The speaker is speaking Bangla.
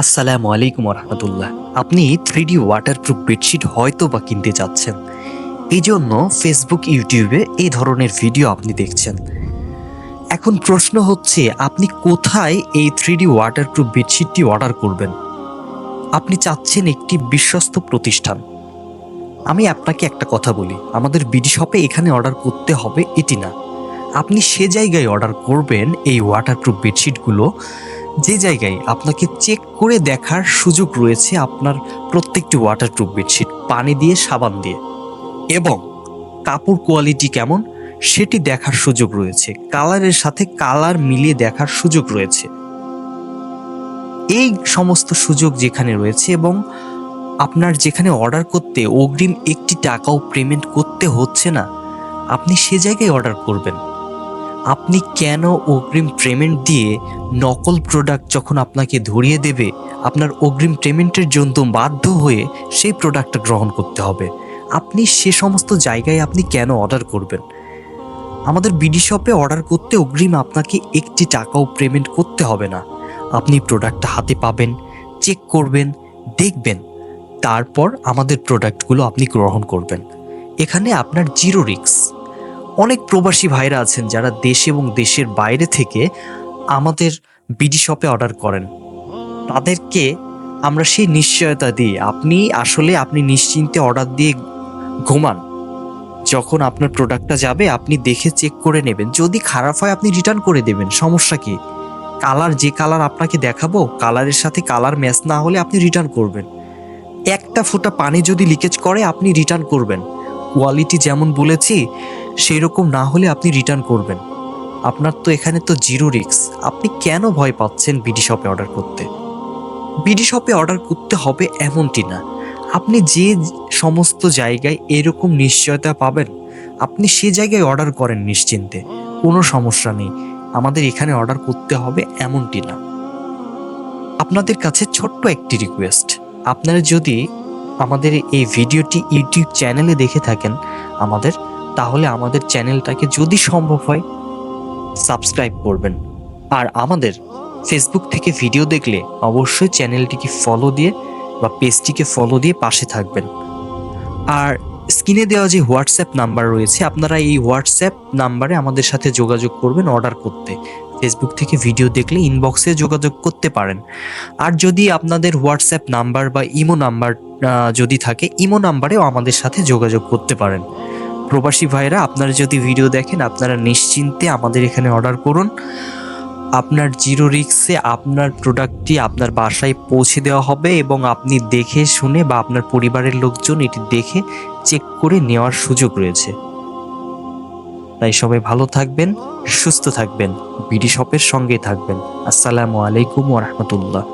আসসালামু আলাইকুম রহমতুল্লাহ আপনি থ্রি ডি ওয়াটারপ্রুফ বেডশিট হয়তো বা কিনতে চাচ্ছেন। এই জন্য ফেসবুক ইউটিউবে এই ধরনের ভিডিও আপনি দেখছেন। এখন প্রশ্ন হচ্ছে, আপনি কোথায় এই থ্রি ডি ওয়াটারপ্রুফ বেডশিটটি অর্ডার করবেন? আপনি চাচ্ছেন একটি বিশ্বস্ত প্রতিষ্ঠান। আমি আপনাকে একটা কথা বলি, আমাদের বিডি শপে এখানে অর্ডার করতে হবে এটি না। আপনি সে জায়গায় অর্ডার করবেন এই ওয়াটারপ্রুফ বেডশিটগুলো যে জায়গায় আপনাকে চেক করে দেখার সুযোগ রয়েছে আপনার প্রত্যেকটি ওয়াটারপ্রুফ বেডশিট পানি দিয়ে, সাবান দিয়ে। এবং কাপড় কোয়ালিটি কেমন, সেটি দেখার সুযোগ রয়েছে। কালারের সাথে কালার মিলিয়ে দেখার সুযোগ রয়েছে। এই সমস্ত সুযোগ যেখানে রয়েছে এবং আপনার যেখানে অর্ডার করতে অগ্রিম একটি টাকাও পেমেন্ট করতে হচ্ছে না, আপনি সে জায়গায় অর্ডার করবেন। আপনি কেন অগ্রিম পেমেন্ট দিয়ে নকল প্রোডাক্ট যখন আপনাকে ধরিয়ে দেবে, আপনার অগ্রিম পেমেন্টের জন্য বাধ্য হয়ে সেই প্রোডাক্টটা গ্রহণ করতে হবে? আপনি সে সমস্ত জায়গায় আপনি কেন অর্ডার করবেন? আমাদের বিডি শপে অর্ডার করতে অগ্রিম আপনাকে একটি টাকাও পেমেন্ট করতে হবে না। আপনি প্রোডাক্টটা হাতে পাবেন চেক করবেন, দেখবেন। তারপর আমাদের প্রোডাক্টগুলো আপনি গ্রহণ করবেন। এখানে আপনার জিরো রিক্স অনেক প্রবাসী ভাইরা আছেন যারা দেশ এবং দেশের বাইরে থেকে আমাদের বিডি শপে অর্ডার করেন। তাদেরকে আমরা সেই নিশ্চয়তা দিই আপনি আসলে আপনি নিশ্চিন্তে অর্ডার দিয়ে ঘুমান। যখন আপনার প্রোডাক্টটা যাবে, আপনি দেখে চেক করে নেবেন। যদি খারাপ হয়, আপনি রিটার্ন করে দেবেন। সমস্যা কি? কালার যে কালার আপনাকে দেখাবো কালারের সাথে কালার ম্যাচ না হলে আপনি রিটার্ন করবেন। একটা ফোঁটা পানি যদি লিকেজ করে, আপনি রিটার্ন করবেন। কোয়ালিটি যেমন বলেছি সেই রকম না হলে আপনি রিটার্ন করবেন। আপনার তো এখানে তো জিরো রিক্স আপনি কেন ভয় পাচ্ছেন বিডি শপে অর্ডার করতে? বিডি শপে অর্ডার করতে হবে এমনটি না। আপনি যে সমস্ত জায়গায় এরকম নিশ্চয়তা পাবেন, আপনি সে জায়গায় অর্ডার করেন নিশ্চিন্তে। কোনো সমস্যা নেই। আমাদের এখানে অর্ডার করতে হবে এমনটি না। আপনাদের কাছে ছোট্ট একটি রিকোয়েস্ট আপনারা যদি আমাদের এই ভিডিওটি ইউটিউব চ্যানেলে দেখে থাকেন, আমাদের তাহলে আমাদের চ্যানেলটাকে যদি সম্ভব হয়, সাবস্ক্রাইব করবেন। আর আমাদের ফেসবুক থেকে ভিডিও দেখলে অবশ্যই চ্যানেলটিকে ফলো দিয়ে বা পেজটিকে ফলো দিয়ে পাশে থাকবেন। আর স্ক্রিনে দেওয়া যে হোয়াটসঅ্যাপ নাম্বার রয়েছে, আপনারা এই হোয়াটসঅ্যাপ নাম্বারে আমাদের সাথে যোগাযোগ করবেন অর্ডার করতে। ফেসবুক থেকে ভিডিও দেখলে ইনবক্সে যোগাযোগ করতে পারেন। আর যদি আপনাদের হোয়াটসঅ্যাপ নাম্বার বা ইমো নাম্বার যদি থাকে ইমো নাম্বারেও আমাদের সাথে যোগাযোগ করতে পারেন। প্রবাসী ভাইরা আপনারা যদি ভিডিও দেখেন, আপনারা নিশ্চিন্তে আমাদের এখানে অর্ডার করুন। আপনার জিরো রিক্সে আপনার প্রোডাক্টটি আপনার বাসায় পৌঁছে দেওয়া হবে এবং আপনি দেখে শুনে বা আপনার পরিবারের লোকজন এটি দেখে চেক করে নেওয়ার সুযোগ রয়েছে। তাই সবাই ভালো থাকবেন, সুস্থ থাকবেন বিডি শপের সঙ্গে থাকবেন। আসসালামু আলাইকুম ওরহমতুল্লাহ